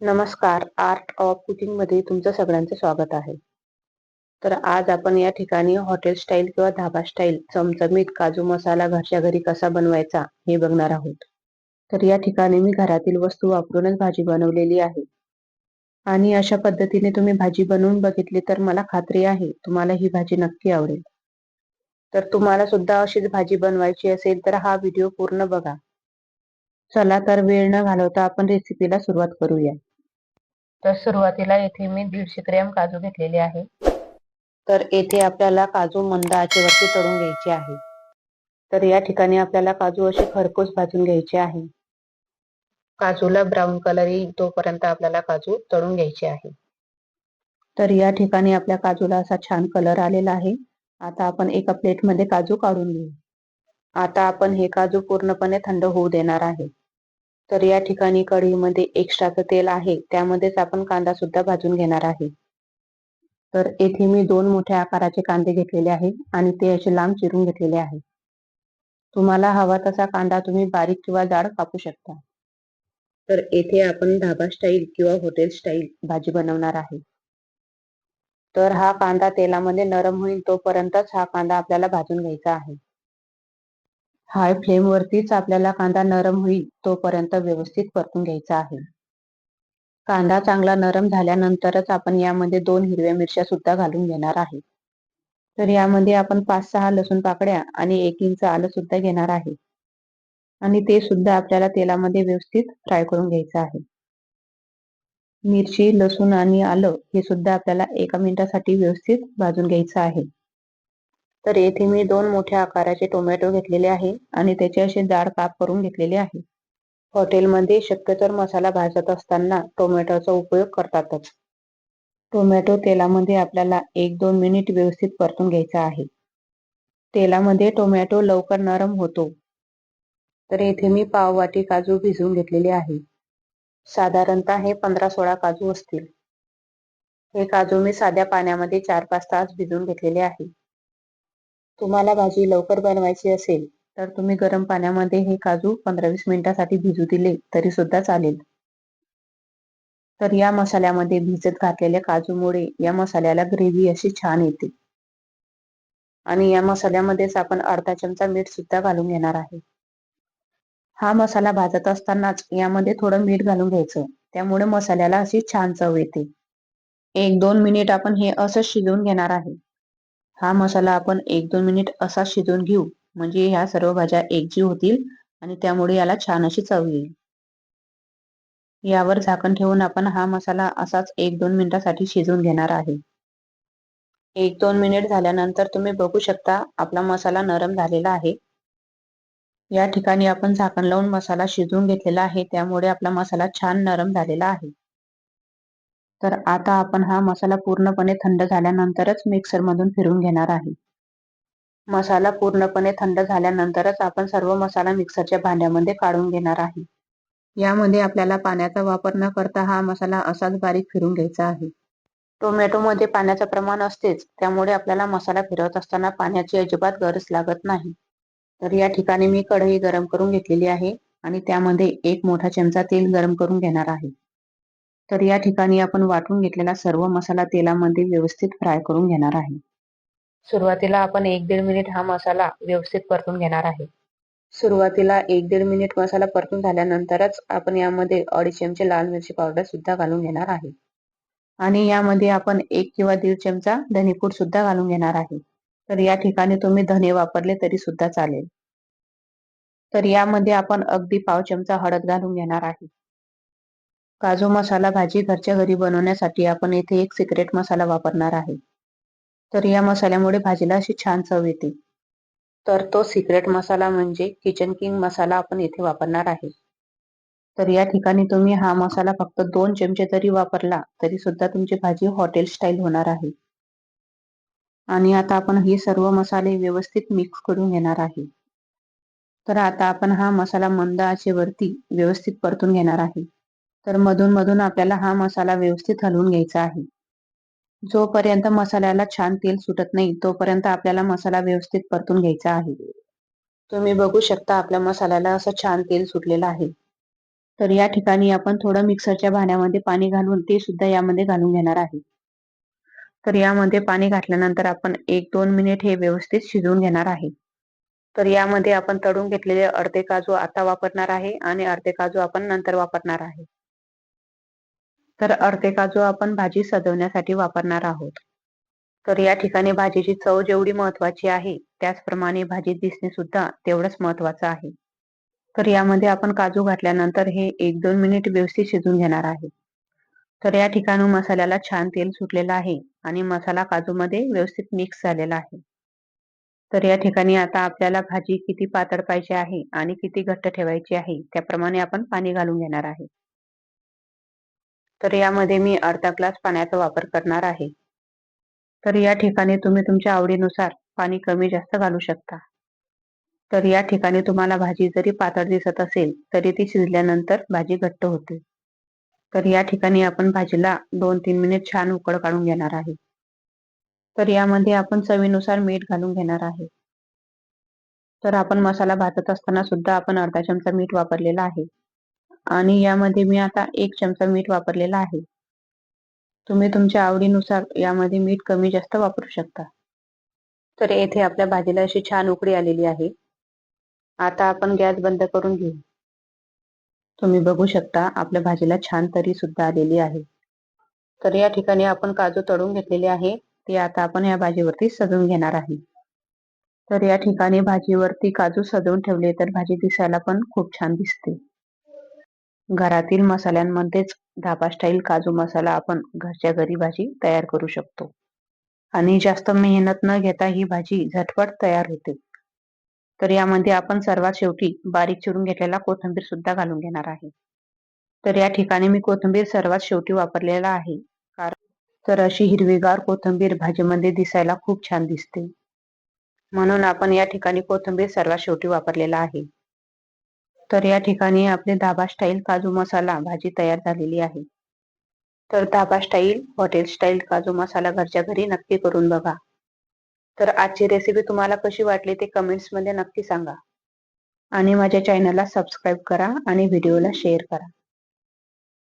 नमस्कार. Art of कुकिंगमध्ये तुमचं सगळ्यांचं स्वागत आहे. तर आज आपण या ठिकाणी हॉटेल स्टाईल किंवा धाबा स्टाईल चमचमीत काजू मसाला घरच्या घरी कसा बनवायचा हे बघणार आहोत. तर या ठिकाणी मी घरातील वस्तू वापरूनच भाजी बनवलेली आहे. आणि अशा पद्धतीने तुम्ही भाजी बनवून बघितली तर मला खात्री आहे तुम्हाला ही भाजी नक्की आवडेल. तर तुम्हाला सुद्धा अशीच भाजी बनवायची असेल तर हा व्हिडिओ पूर्ण बघा. चला तर वेळ न घालवता आपण रेसिपीला सुरुवात करूया. तर सुरुवातीला येथे मी दीडशे ग्रॅम काजू घेतलेले आहे. तर येथे आपल्याला काजू मंद आचेवरती तळून घ्यायचे आहे. तर या ठिकाणी आपल्याला काजू असे खरपूस भाजून घ्यायचे आहे. काजूला ब्राऊन कलर येईल तोपर्यंत आपल्याला काजू तळून घ्यायचे आहे. तर या ठिकाणी आपल्या काजूला असा छान कलर आलेला आहे. आता आपण एका प्लेटमध्ये काजू काढून घेऊ. आता आपण हे काजू पूर्णपणे थंड होऊ देणार आहे. तर या ठिकाणी कढईमध्ये एक्स्ट्राचं तेल आहे. त्यामध्येच आपण कांदा सुद्धा भाजून घेणार आहे. तर येथे मी दोन मोठ्या आकाराचे कांदे घेतलेले आहे आणि ते असे लांब चिरून घेतलेले आहे तुम्हाला हवा तसा कांदा तुम्ही बारीक किंवा जाड कापू शकता. तर येथे आपण धाबा स्टाईल किंवा हॉटेल स्टाईल भाजी बनवणार आहे. तर हा कांदा तेलामध्ये नरम होईल तोपर्यंतच हा कांदा आपल्याला भाजून घ्यायचा आहे. हाय फ्लेम वरतीच आपल्याला कांदा नरम होईल तोपर्यंत व्यवस्थित परतून घ्यायचा आहे. कांदा चांगला नरम झाल्यानंतरच आपण यामध्ये दोन हिरव्या मिरच्या सुद्धा घालून घेणार आहे. तर यामध्ये आपण पाच सहा लसूण पाकड्या आणि एक इंच आलं सुद्धा घेणार आहे. आणि ते सुद्धा आपल्याला तेलामध्ये व्यवस्थित फ्राय करून घ्यायचं आहे. मिरची लसूण आणि आलं हे सुद्धा आपल्याला एका मिनिटासाठी व्यवस्थित भाजून घ्यायचं आहे. तर येथे मी दोन मोठ्या आकाराचे टोमॅटो घेतलेले आहे आणि त्याचे असे जाड काप करून घेतलेले आहे. हॉटेलमध्ये शक्यतर मसाला भाजत असताना टोमॅटोचा उपयोग करतातच. टोमॅटो तेलामध्ये आपल्याला एक दोन मिनिट व्यवस्थित परतून घ्यायचा आहे. तेलामध्ये टोमॅटो लवकर नरम होतो. तर येथे मी पाववाटी काजू भिजवून घेतलेले आहे. साधारणतः हे पंधरा सोळा काजू असतील. हे काजू मी साध्या पाण्यामध्ये चार पाच तास भिजवून घेतलेले आहे. तुम्हाला भाजी लवकर बनवायची असेल तर तुम्ही गरम पाण्यामध्ये हे काजू पंधरा वीस मिनिटासाठी भिजू दिले तरी सुद्धा चालेल. तर या मसाल्यामध्ये भिजत घातलेल्या काजूमुळे या मसाल्याला ग्रेव्ही अशी छान येते. आणि या मसाल्यामध्येच आपण अर्धा चमचा मीठ सुद्धा घालून घेणार आहे. हा मसाला भाजत असतानाच यामध्ये थोडं मीठ घालून घ्यायचं. त्यामुळे मसाल्याला अशी छान चव येते. एक दोन मिनिट आपण हे असं शिजवून घेणार आहे. हा मसाला आपण एक दोन मिनिट असा शिजवून घेऊ. म्हणजे ह्या सर्व भाज्या एकजीव होतील आणि त्यामुळे याला छान अशी चव येईल. यावर झाकण ठेवून आपण हा मसाला असाच एक दोन मिनिटासाठी शिजवून घेणार आहे. एक दोन मिनिट झाल्यानंतर तुम्ही बघू शकता आपला मसाला नरम झालेला आहे. या ठिकाणी आपण झाकण लावून मसाला शिजवून घेतलेला आहे. त्यामुळे आपला मसाला छान नरम झालेला आहे. तर आता आपण हा मसाला पूर्णपणे थंड झाल्यानंतरच मिक्सर मधून फिरून घेणार आहे. मसाला पूर्णपणे थंड झाल्यानंतरच आपण सर्व मसाला मिक्सरच्या भांड्यामध्ये काढून घेणार आहे. यामध्ये आपल्याला पाण्याचा वापर न करता हा मसाला असाच बारीक फिरून घ्यायचा आहे. टोमॅटोमध्ये पाण्याचं प्रमाण असतेच त्यामुळे आपल्याला मसाला फिरवत असताना पाण्याची अजिबात गरज लागत नाही. तर या ठिकाणी मी कढई गरम करून घेतलेली आहे आणि त्यामध्ये एक मोठा चमचा तेल गरम करून घेणार आहे. तर या ठिकाणी आपण वाटून घेतलेला सर्व मसाला तेलामध्ये व्यवस्थित फ्राय करून घेणार आहे. सुरुवातीला आपण एक दीड मिनिट हा मसाला व्यवस्थित परतून घेणार आहे. सुरुवातीला एक दीड मिनिट मसाला परतून झाल्यानंतरच आपण यामध्ये अडीच चमचे लाल मिरची पावडर सुद्धा घालून घेणार आहे. आणि यामध्ये आपण एक किंवा दीड चमचा धनेपूड सुद्धा घालून घेणार आहे. तर या ठिकाणी तुम्ही धने वापरले तरी सुद्धा चालेल. तर यामध्ये आपण अगदी पाव चमचा हळद घालून घेणार आहे. काजू मसाला भाजी घरच्या घरी बनवण्यासाठी आपण येथे एक सिक्रेट मसाला वापरणार आहे. तर या मसाल्यामुळे भाजीला अशी छान चव येते. तर तो सिक्रेट मसाला म्हणजे किचन किंग मसाला आपण येथे वापरणार आहे. तर या ठिकाणी तुम्ही हा मसाला फक्त दोन चमचे जरी वापरला तरी सुद्धा तुमची भाजी हॉटेल स्टाईल होणार आहे. आणि आता आपण हे सर्व मसाले व्यवस्थित मिक्स करून घेणार आहे. तर आता आपण हा मसाला मंद आचेवरती व्यवस्थित परतून घेणार आहे. तर मधून मधून आपल्याला हा मसाला व्यवस्थित हलवून घ्यायचा आहे. जोपर्यंत मसाल्याला छान तेल सुटत नाही तोपर्यंत आपल्याला मसाला व्यवस्थित परतून घ्यायचा आहे. तुम्ही बघू शकता आपल्या मसाल्याला असं छान तेल सुटलेलं आहे. तर या ठिकाणी आपण थोडं मिक्सरच्या भांड्यामध्ये पाणी घालून ते सुद्धा यामध्ये घालून घेणार आहे. तर यामध्ये पाणी घातल्यानंतर आपण एक दोन मिनिट हे व्यवस्थित शिजवून घेणार आहे. तर यामध्ये आपण तळून घेतलेले अर्धे काजू आता वापरणार आहे आणि अर्धे काजू आपण नंतर वापरणार आहे. तर अर्धे काजू आपण भाजी सजवण्यासाठी वापरणार आहोत. तर या ठिकाणी भाजीची चव जेवढी महत्वाची आहे त्याचप्रमाणे भाजी दिसणे सुद्धा तेवढंच महत्वाचं आहे. तर यामध्ये आपण काजू घातल्यानंतर हे एक दोन मिनिट व्यवस्थित शिजून घेणार आहे. तर या ठिकाणी मसाल्याला छान तेल सुटलेलं आहे आणि मसाला काजूमध्ये व्यवस्थित मिक्स झालेला आहे. तर या ठिकाणी आता आपल्याला भाजी किती पातळ पाहिजे आहे आणि किती घट्ट ठेवायची आहे त्याप्रमाणे आपण पाणी घालून घेणार आहे. तर यामध्ये मी अर्धा ग्लास पाण्याचा वापर करणार आहे. तर या ठिकाणी तुम्ही तुमच्या आवडीनुसार पाणी कमी जास्त घालू शकता. तर या ठिकाणी तुम्हाला भाजी जरी पातळ दिसत असेल तरी ती शिजल्यानंतर भाजी घट्ट होते. तर या ठिकाणी आपण भाजीला दोन तीन मिनिट छान उकळ काढून घेणार आहे. तर यामध्ये आपण चवीनुसार मीठ घालून घेणार आहे. तर आपण मसाला भाजत असताना सुद्धा आपण अर्धा चमचा मीठ वापरलेला आहे. आणि यामध्ये मी आता एक चमचा मीठ वापरलेला आहे. तुम्ही तुमच्या आवडीनुसार यामध्ये मीठ कमी जास्त वापरू शकता. तर येथे आपल्या भाजीला अशी छान उकडी आलेली आहे. आता आपण गॅस बंद करून घेऊ. तुम्ही बघू शकता आपल्या भाजीला छान तरी सुद्धा आलेली आहे. तर या ठिकाणी आपण काजू तळून घेतलेले आहे. ते आता आपण या भाजीवरती सजवून घेणार आहे. तर या ठिकाणी भाजीवरती काजू सजवून ठेवले तर भाजी दिसायला पण खूप छान दिसते. घरातील मसाल्यांमध्येच धाबा स्टाईल काजू मसाला आपण घरच्या घरी भाजी तयार करू शकतो. आणि जास्त मेहनत न घेता ही भाजी झटपट तयार होते. तर यामध्ये आपण सर्वात शेवटी बारीक चिरून घेतलेला कोथिंबीर सुद्धा घालून घेणार आहे. तर या ठिकाणी मी कोथिंबीर सर्वात शेवटी वापरलेला आहे. कारण तर अशी हिरवीगार कोथिंबीर भाजीमध्ये दिसायला खूप छान दिसते. म्हणून आपण या ठिकाणी कोथिंबीर सर्वात शेवटी वापरलेला आहे. तर या ठिकाणी आपले दाबा स्टाईल काजू मसाला भाजी तयार झालेली आहे. तर दाबा स्टाईल हॉटेल स्टाईल काजू मसाला घरच्या घरी नक्की करून बघा. तर आजची रेसिपी तुम्हाला कशी वाटली ते कमेंट्समध्ये नक्की सांगा. आणि माझ्या चॅनलला सबस्क्राईब करा आणि व्हिडिओला शेअर करा.